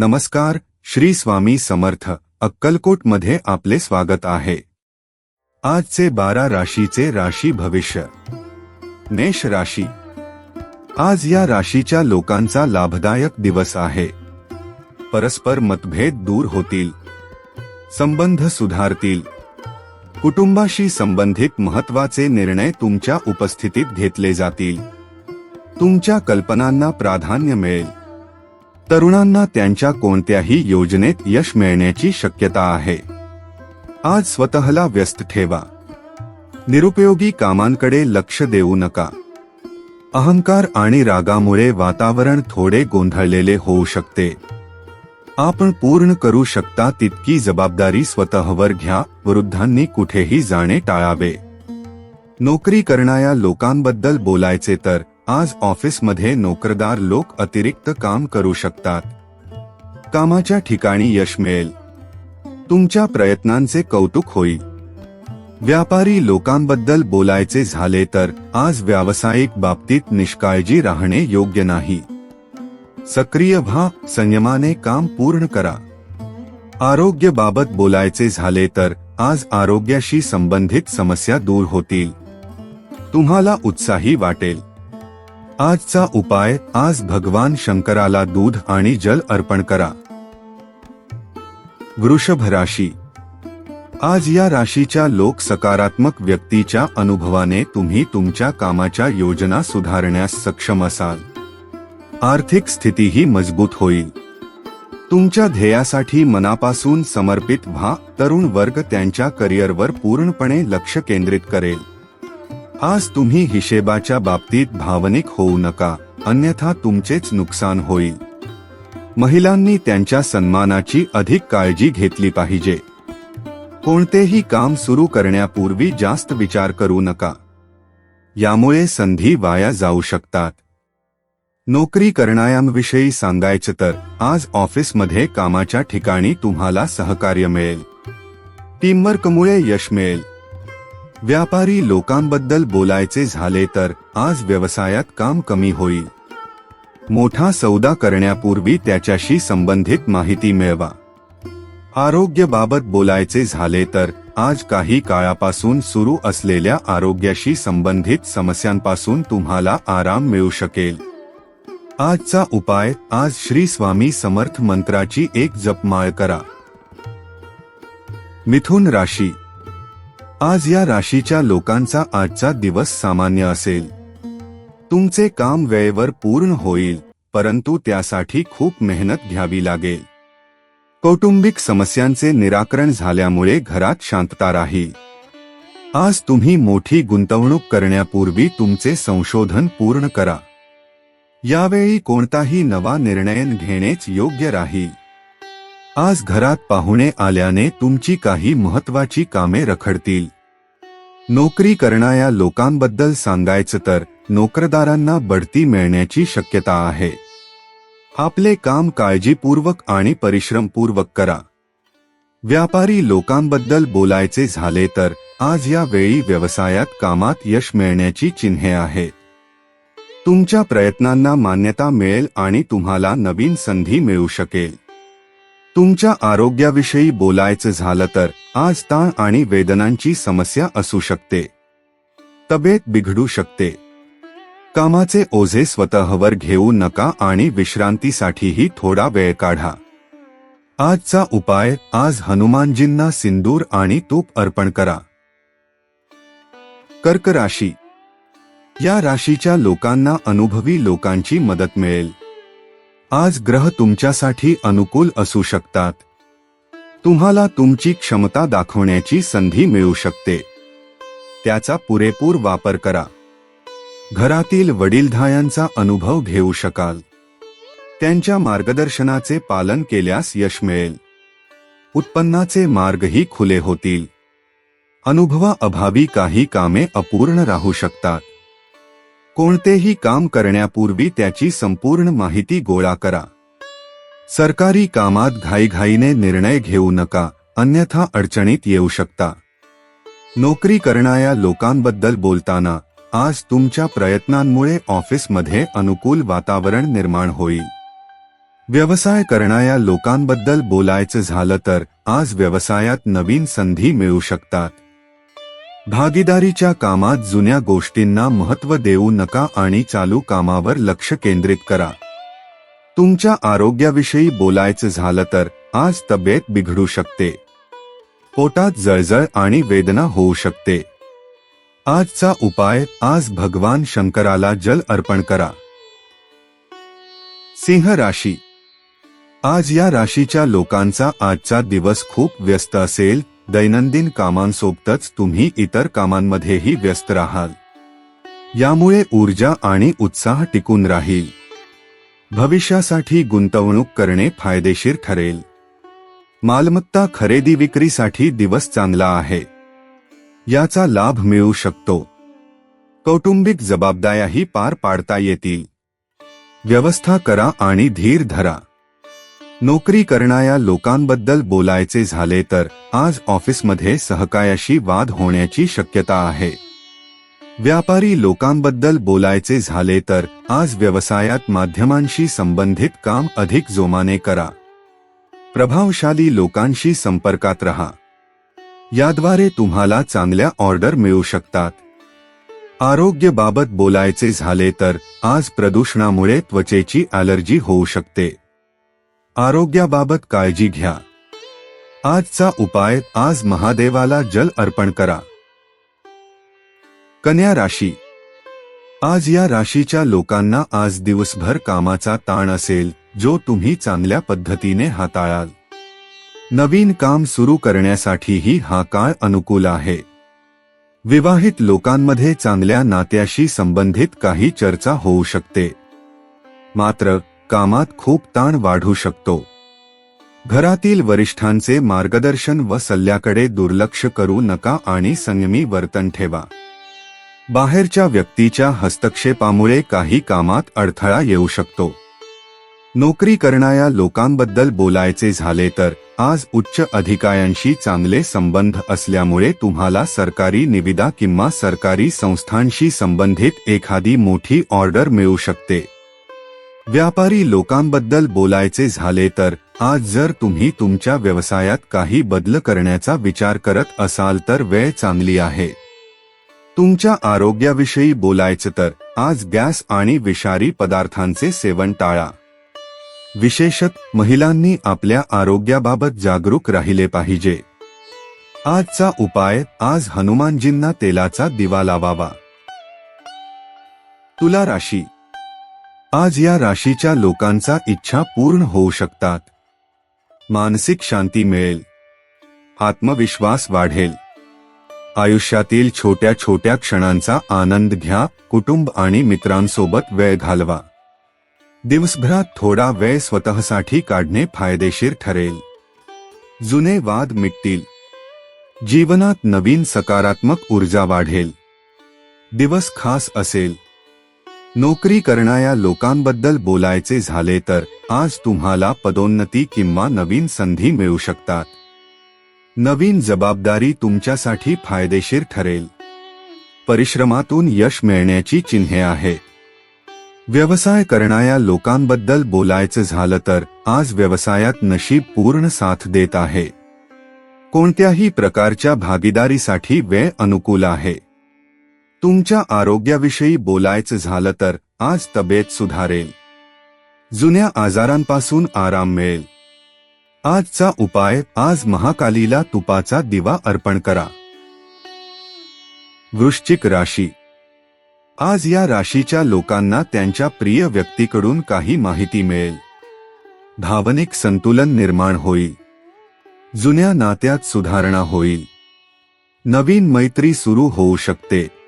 नमस्कार श्री स्वामी समर्थ अक्कलकोटमध्ये आपले स्वागत आहे. आजचे बारा राशीचे राशी भविष्य. मेष राशी. आज या राशीच्या लोकांचा लाभदायक दिवस आहे. परस्पर मतभेद दूर होतील. संबंध सुधारतील. कुटुंबाशी संबंधित महत्त्वाचे निर्णय तुमच्या उपस्थितीत घेतले जातील. तुमच्या कल्पनांना प्राधान्य मिळेल. तरुणांना त्यांच्या कोणत्याही योजनेत यश मिळण्याची शक्यता आहे. आज स्वतःला व्यस्त ठेवा. निरुपयोगी कामांकडे लक्ष देऊ नका. अहंकार आणि रागामुळे वातावरण थोडे गोंधळलेले होऊ शकते. आपण पूर्ण करू शकता तितकी जबाबदारी स्वतःवर घ्या वृद्धांनी कुठेही जाणे टाळावे. नोकरी करणाऱ्या लोकांबद्दल बोलायचे तर आज ऑफिसमध्ये नोकरदार लोक अतिरिक्त काम करू शकतात. कामाच्या ठिकाणी यश मिळेल. तुमच्या प्रयत्नांचे कौतुक होईल. व्यापारी लोकांबद्दल बोलायचे झाले तर आज व्यावसायिक बाबतीत निष्काळजी राहणे योग्य नाही. सक्रिय व्हा संयमाने काम पूर्ण करा. आरोग्यबाबत बोलायचे झाले तर आज आरोग्याशी संबंधित समस्या दूर होतील. तुम्हाला उत्साही वाटेल. आजचा उपाय आज भगवान शंकराला दूध आणि जल अर्पण करा. वृषभ राशी. आज या राशीच्या लोक सकारात्मक व्यक्तीच्या अनुभवाने तुम्ही तुमच्या कामाच्या योजना सुधारण्यास सक्षम असाल. आर्थिक स्थितीही मजबूत होईल. तुमच्या ध्येयासाठी मनापासून समर्पित व्हा तरुण वर्ग त्यांच्या करिअरवर पूर्णपणे लक्ष केंद्रित करेल. आज तुम्ही हिशेबाच्या बाबतीत भावनिक होऊ नका अन्यथा तुमचेच नुकसान होईल. महिलांनी त्यांच्या सन्मानाची अधिक काळजी घेतली पाहिजे. कोणतेही काम सुरू करण्यापूर्वी जास्त विचार करू नका. यामुळे संधी वाया जाऊ शकतात. नोकरी करणाऱ्यांविषयी सांगायचं तर आज ऑफिसमध्ये कामाच्या ठिकाणी तुम्हाला सहकार्य मिळेल. टीमवर्कमुळे यश मिळेल. व्यापारी लोकांबद्दल बोलायचे झाले तर आज व्यवसायात काम कमी होईल. मोठा सौदा करण्यापूर्वी त्याच्याशी संबंधित माहिती मिळवा. आरोग्याबाबत बोलायचे झाले तर आज काही काळापासून सुरू असलेल्या आरोग्याशी संबंधित समस्यांपासून तुम्हाला आराम मिळू शकेल. आजचा उपाय आज श्री स्वामी समर्थ मंत्राची एक जपमाळ करा. मिथुन राशी आज या राशीच्या लोकांचा आजचा दिवस सामान्य असेल. तुमचे काम वेळेवर पूर्ण होईल परंतु त्यासाठी खूप मेहनत घ्यावी लागेल. कौटुंबिक समस्यांचे निराकरण झाल्यामुळे घरात शांतता राहील. आज तुम्ही मोठी गुंतवणूक करण्यापूर्वी तुमचे संशोधन पूर्ण करा. यावेळी कोणताही नवा निर्णय घेणेच योग्य राहील. आज घरात पाहुणे आल्याने तुमची काही महत्वाची कामे रखडतील. नोकरी करणाऱ्या लोकांबद्दल सांगायचं तर नोकरदारांना बढती मिळण्याची शक्यता आहे. आपले काम काळजीपूर्वक आणि परिश्रमपूर्वक करा. व्यापारी लोकांबद्दल बोलायचे झाले तर आज या वेळी व्यवसायात कामात यश मिळण्याची चिन्हे आहेत. तुमच्या प्रयत्नांना मान्यता मिळेल आणि तुम्हाला नवीन संधी मिळू शकेल. तुमच्या आरोग्याविषयी बोलायचं झालं तर आज ताण आणि वेदनांची समस्या असू शकते. तब्येत बिघडू शकते. कामाचे ओझे स्वतःवर घेऊ नका आणि विश्रांतीसाठीही थोडा वेळ काढा. आजचा उपाय आज हनुमानजींना सिंदूर आणि तूप अर्पण करा. कर्क राशी. या राशीच्या लोकांना अनुभवी लोकांची मदत मिळेल. आज ग्रह तुमच्यासाठी अनुकूल असू शकतात. तुम्हाला तुमची क्षमता दाखवण्याची संधी मिळू शकते. त्याचा पुरेपूर वापर करा. घरातील वडीलधायांचा अनुभव घेऊ शकाल. त्यांच्या मार्गदर्शनाचे पालन केल्यास यश मिळेल. उत्पन्नाचे मार्गही खुले होतील. अनुभवा अभावी काही कामे अपूर्ण राहू शकतात. कोणतेही काम करण्यापूर्वी त्याची संपूर्ण माहिती गोळा करा. सरकारी कामात घाईघाईने निर्णय घेऊ नका अन्यथा अडचणीत येऊ शकता. नोकरी करणाऱ्या लोकांबद्दल बोलताना आज तुमच्या प्रयत्नांमुळे ऑफिसमध्ये अनुकूल वातावरण निर्माण होईल. व्यवसाय करणाऱ्या लोकांबद्दल बोलायचं झालं तर आज व्यवसायात नवीन संधी मिळू शकतात. भागीदारीच्या कामात जुन्या गोष्टींना महत्त्व देऊ नका आणि चालू कामावर लक्ष केंद्रित करा. तुमच्या आरोग्याविषयी बोलायचं झालं तर आज तब्येत बिघडू शकते. पोटात जळजळ आणि वेदना होऊ शकते. आजचा उपाय आज भगवान शंकराला जल अर्पण करा. सिंह राशी. आज या राशीच्या लोकांचा आजचा दिवस खूप व्यस्त असेल दैनंदिन कामांसोबतच तुम्ही इतर कामांमध्येही व्यस्त राहाल. यामुळे ऊर्जा आणि उत्साह टिकून राहील. भविष्यासाठी गुंतवणूक करणे फायदेशीर ठरेल. मालमत्ता खरेदी विक्रीसाठी दिवस चांगला आहे. याचा लाभ मिळू शकतो. कौटुंबिक जबाबदाऱ्याही पार पाडता येतील. व्यवस्था करा आणि धीर धरा. नोकरी करणाऱ्या लोकांबद्दल बोलायचे झाले तर आज ऑफिसमध्ये सहकायाशी वाद होण्याची शक्यता आहे. व्यापारी लोकांबद्दल बोलायचे झाले तर आज व्यवसायात माध्यमांशी संबंधित काम अधिक जोमाने करा. प्रभावशाली लोकांशी संपर्कात रहा. याद्वारे तुम्हाला चांगल्या ऑर्डर मिळू शकतात. आरोग्यबाबत बोलायचे झाले तर आज प्रदूषणामुळे त्वचेची ॲलर्जी होऊ शकते. आरोग्याबाबत काळजी घ्या. आजचा उपाय आज महादेवाला जल अर्पण करा. कन्या राशी. आज या राशीच्या लोकांना आज दिवसभर कामाचा ताण असेल जो तुम्ही चांगल्या पद्धतीने हाताळाल. नवीन काम सुरू करण्यासाठीही हा काळ अनुकूल आहे. विवाहित लोकांमध्ये चांगल्या नात्याशी संबंधित काही चर्चा होऊ शकते. मात्र कामात खूप ताण वाढू शकतो. घरातील वरिष्ठांचे मार्गदर्शन व सल्ल्याकडे दुर्लक्ष करू नका आणि संयमी वर्तन ठेवा. बाहेरच्या व्यक्तीच्या हस्तक्षेपामुळे काही कामात अडथळा येऊ शकतो. नोकरी करणाऱ्या लोकांबद्दल बोलायचे झाले तर आज उच्च अधिकाऱ्यांशी चांगले संबंध असल्यामुळे तुम्हाला सरकारी निविदा किंवा सरकारी संस्थांशी संबंधित एखादी मोठी ऑर्डर मिळू शकते. व्यापारी लोकांबद्दल बोलायचे झाले तर आज जर तुम्ही तुमच्या व्यवसायात काही बदल करण्याचा विचार करत असाल तर वेळ चांगली आहे. तुमच्या आरोग्याविषयी बोलायचं तर आज गॅस आणि विषारी पदार्थांचे सेवन टाळा. विशेषत महिलांनी आपल्या आरोग्याबाबत जागरूक राहिले पाहिजे. आजचा उपाय आज हनुमानजींना तेलाचा दिवा लावावा. तुला राशी आज या राशीच्या लोकांचा इच्छा पूर्ण होऊ शकतात. मानसिक शांती मिळेल. आत्मविश्वास वाढेल. आयुष्यातील छोट्या छोट्या क्षणांचा आनंद घ्या कुटुंब आणि मित्रांसोबत वेळ घालवा. दिवसभरात थोडा वेळ स्वतःसाठी काढणे फायदेशीर ठरेल. जुने वाद मिटतील. जीवनात नवीन सकारात्मक ऊर्जा वाढेल. दिवस खास असेल. नोकरी करणाऱ्या लोकांबद्दल बोलायचे झाले तर आज तुम्हाला पदोन्नती किंवा नवीन संधी मिळू शकतात. नवीन जबाबदारी तुमच्यासाठी फायदेशीर ठरेल. परिश्रमातून यश मिळण्याची चिन्हे आहे व्यवसाय करणाऱ्या लोकांबद्दल बोलायचं झालं तर आज व्यवसायात नशीब पूर्ण साथ देत आहे. कोणत्याही प्रकारच्या भागीदारीसाठी वेळ अनुकूल आहे. तुमच्या आरोग्याविषयी बोलायचं झालं तर आज तब्येत सुधारेल. जुन्या आजारांपासून आराम मिळेल. आजचा उपाय आज महाकालीला तुपाचा दिवा अर्पण करा. वृश्चिक राशी. आज या राशीच्या लोकांना त्यांच्या प्रिय व्यक्तीकडून काही माहिती मिळेल. भावनिक संतुलन निर्माण होईल. जुन्या नात्यात सुधारणा होईल. नवीन मैत्री सुरू होऊ शकते.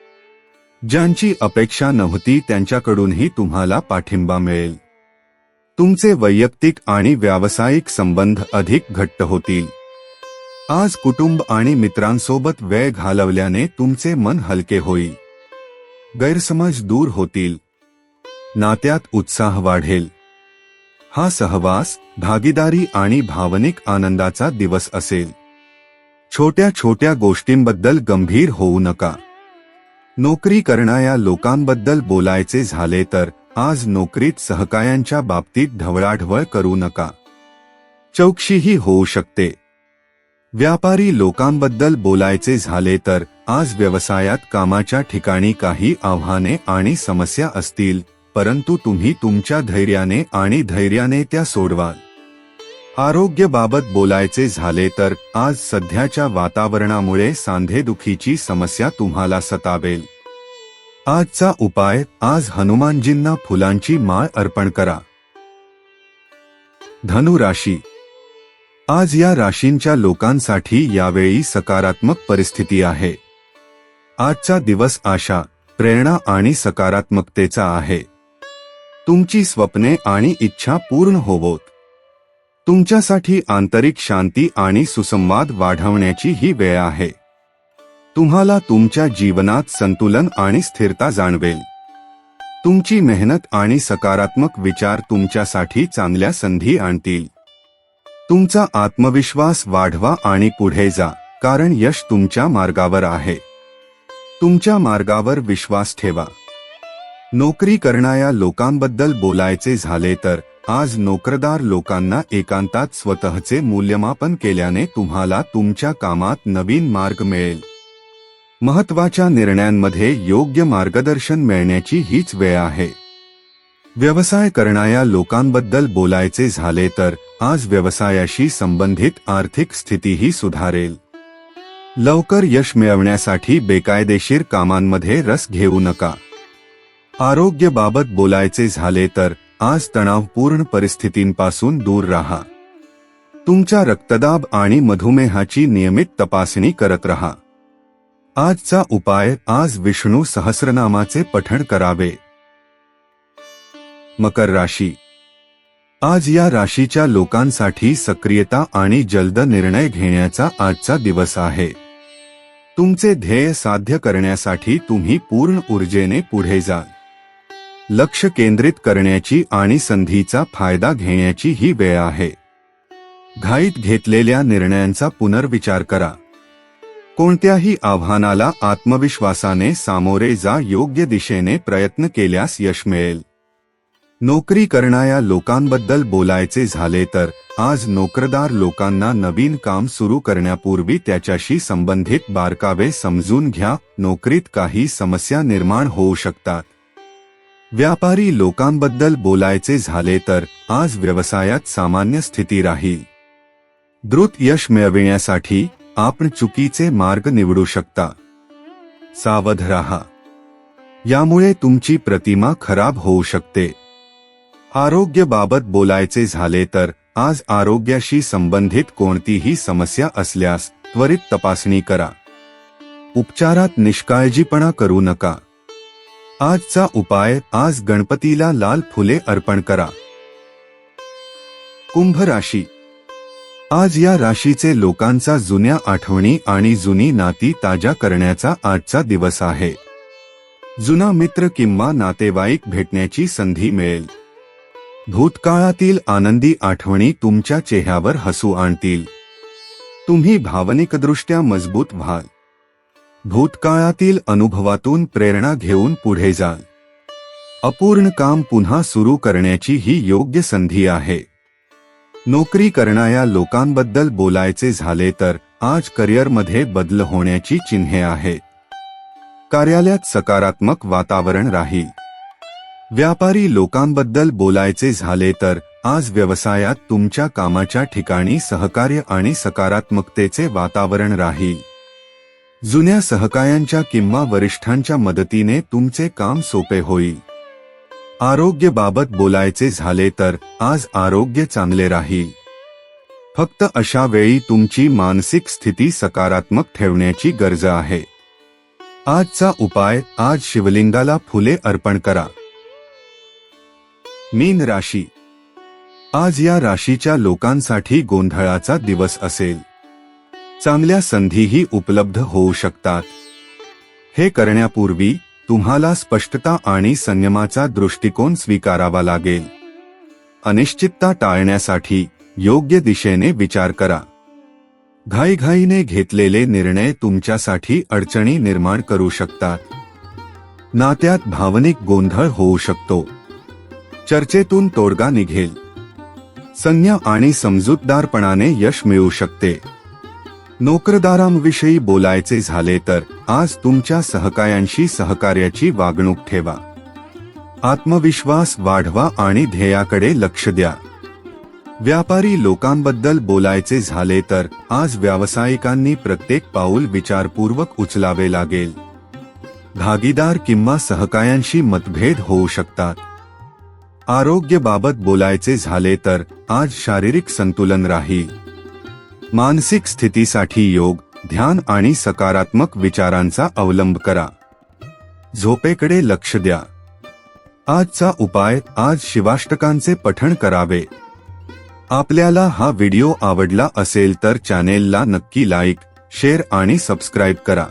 ज्यांची अपेक्षा नव्हती त्यांच्याकडूनही तुम्हाला पाठिंबा मिळेल. तुमचे वैयक्तिक आणि व्यावसायिक संबंध अधिक घट्ट होतील. आज कुटुंब आणि मित्रांसोबत वेळ घालवल्याने तुमचे मन हलके होईल. गैरसमज दूर होतील. नात्यात उत्साह वाढेल. हा सहवास भागीदारी आणि भावनिक आनंदाचा दिवस असेल. छोट्या छोट्या गोष्टींबद्दल गंभीर होऊ नका. नोकरी करणाऱ्या लोकांबद्दल बोलायचे झाले तर आज नोकरीत सहकायांच्या बाबतीत ढवळाढवळ करू नका. चौकशीही होऊ शकते. व्यापारी लोकांबद्दल बोलायचे झाले तर आज व्यवसायात कामाच्या ठिकाणी काही आव्हाने आणि समस्या असतील परंतु तुम्ही तुमच्या धैर्याने आणि धैर्याने त्या सोडवाल. आरोग्याबाबत बोलायचे झाले तर आज सध्याच्या वातावरणामुळे सांधेदुखीची समस्या तुम्हाला सतावेल. आजचा उपाय आज हनुमानजींना फुलांची माळ अर्पण करा. धनु राशी. आज या राशींच्या लोकांसाठी यावेळी सकारात्मक परिस्थिती आहे. आजचा दिवस आशा प्रेरणा आणि सकारात्मकतेचा आहे. तुमची स्वप्ने आणि इच्छा पूर्ण होवोत. तुमच्यासाठी आंतरिक शांती आणि सुसंवाद वाढवण्याची ही वेळ आहे. तुम्हाला तुमच्या जीवनात संतुलन आणि स्थिरता जाणवेल. तुमची मेहनत आणि सकारात्मक विचार तुमच्यासाठी चांगल्या संधी आणतील. तुमचा आत्मविश्वास वाढवा आणि पुढे जा कारण यश तुमच्या मार्गावर आहे. तुमच्या मार्गावर विश्वास ठेवा. नोकरी करणाऱ्या लोकांबद्दल बोलायचे झाले तर आज नोकरदार लोकांना एकांतात स्वतःचे मूल्यमापन केल्याने तुम्हाला तुमच्या कामात नवीन मार्ग मिळेल. महत्त्वाच्या निर्णयांमध्ये योग्य मार्गदर्शन मिळण्याची हीच वेळ आहे. व्यवसाय करणाऱ्या लोकांबद्दल बोलायचे झाले तर आज व्यवसायाशी संबंधित आर्थिक स्थितीही सुधारेल. लवकर यश मिळवण्यासाठी बेकायदेशीर कामांमध्ये रस घेऊ नका. आरोग्याबाबत बोलायचे झाले तर आज तणावपूर्ण परिस्थितींपासून दूर राहा. तुमच्या रक्तदाब आणि मधुमेहाची नियमित तपासणी करत रहा. आजचा उपाय आज विष्णू सहस्रनामाचे पठण करावे. मकर राशी. आज या राशीच्या लोकांसाठी सक्रियता आणि जलद निर्णय घेण्याचा आजचा दिवस आहे. तुमचे ध्येय साध्य करण्यासाठी तुम्ही पूर्ण ऊर्जेने पुढे जा. लक्ष केंद्रित करण्याची आणि संधीचा फायदा घेण्याची ही वेळ आहे. घाईत घेतलेल्या निर्णयांचा पुनर्विचार करा. कोणत्याही आव्हानाला आत्मविश्वासाने सामोरे जा योग्य दिशेने प्रयत्न केल्यास यश मिळेल. नोकरी करणाऱ्या लोकांबद्दल बोलायचे झाले तर आज नोकरदार लोकांना नवीन काम सुरू करण्यापूर्वी त्याच्याशी संबंधित बारकावे समजून घ्या. नोकरीत काही समस्या निर्माण होऊ शकतात. व्यापारी लोकांबद्दल बोलायचे झाले तर आज व्यवसायात सामान्य स्थिती राहील. द्रुत यश मिळविण्यासाठी आपण चुकीचे मार्ग निवडू शकता. सावध राहा. यामुळे तुमची प्रतिमा खराब होऊ शकते. आरोग्यबाबत बोलायचे झाले तर आज आरोग्याशी संबंधित कोणतीही समस्या असल्यास त्वरित तपासणी करा. उपचारात निष्काळजीपणा करू नका. आजचा उपाय आज गणपतीला लाल फुले अर्पण करा. कुंभ राशी. आज या राशीचे लोकांचा जुन्या आठवणी आणि जुनी नाती ताजा करण्याचा आजचा दिवस आहे. जुना मित्र किंवा नातेवाईक भेटण्याची संधी मिळेल. भूतकाळातील आनंदी आठवणी तुमच्या चेहऱ्यावर हसू आणतील. तुम्ही भावनिकदृष्ट्या मजबूत व्हाल. भूतकाळातील अनुभवातून प्रेरणा घेऊन पुढे जाल. अपूर्ण काम पुन्हा सुरू करण्याची ही योग्य संधी आहे. नोकरी करणाऱ्या लोकांबद्दल बोलायचे झाले तर आज करिअरमध्ये बदल होण्याची चिन्हे आहेत. कार्यालयात सकारात्मक वातावरण राहील. व्यापारी लोकांबद्दल बोलायचे झाले तर आज व्यवसायात तुमच्या कामाच्या ठिकाणी सहकार्य आणि सकारात्मकतेचे वातावरण राहील. जुन्या सहकायांच्या किंवा वरिष्ठांच्या मदतीने तुमचे काम सोपे होईल. आरोग्यबाबत बोलायचे झाले तर आज आरोग्य चांगले राहील. फक्त अशा वेळी तुमची मानसिक स्थिती सकारात्मक ठेवण्याची गरज आहे. आजचा उपाय आज शिवलिंगाला फुले अर्पण करा. मीन राशी. आज या राशीच्या लोकांसाठी गोंधळाचा दिवस असेल. चांगल्या संधीही उपलब्ध होऊ शकतात. हे करण्यापूर्वी तुम्हाला स्पष्टता आणि संयमाचा दृष्टिकोन स्वीकारावा लागेल. अनिश्चितता टाळण्यासाठी योग्य दिशेने विचार करा. घाईघाईने घेतलेले निर्णय तुमच्यासाठी अडचणी निर्माण करू शकतात. नात्यात भावनिक गोंधळ होऊ शकतो. चर्चेतून तोडगा निघेल. संज्ञा आणि समजूतदारपणाने यश मिळू शकते. नोकरदारांविषयी बोलायचे झाले तर आज तुमच्या सहकायांशी सहकार्याची वागणूक ठेवा. आत्मविश्वास वाढवा आणि ध्येयाकडे लक्ष द्या. व्यापारी लोकांबद्दल बोलायचे झाले तर आज व्यावसायिकांनी प्रत्येक पाऊल विचारपूर्वक उचलावे लागेल. भागीदार किंवा सहकायांशी मतभेद होऊ शकतात. आरोग्याबाबत बोलायचे झाले तर आज शारीरिक संतुलन राहील. मानसिक स्थितीसाठी योग ध्यान आणि सकारात्मक विचारांचा अवलंब करा. झोपेकडे लक्ष द्या. आजचा उपाय आज शिवाष्टकांचे पठण करावे. आपल्याला हा व्हिडिओ आवडला असेल तर चॅनेलला नक्की लाईक शेअर आणि सबस्क्राईब करा.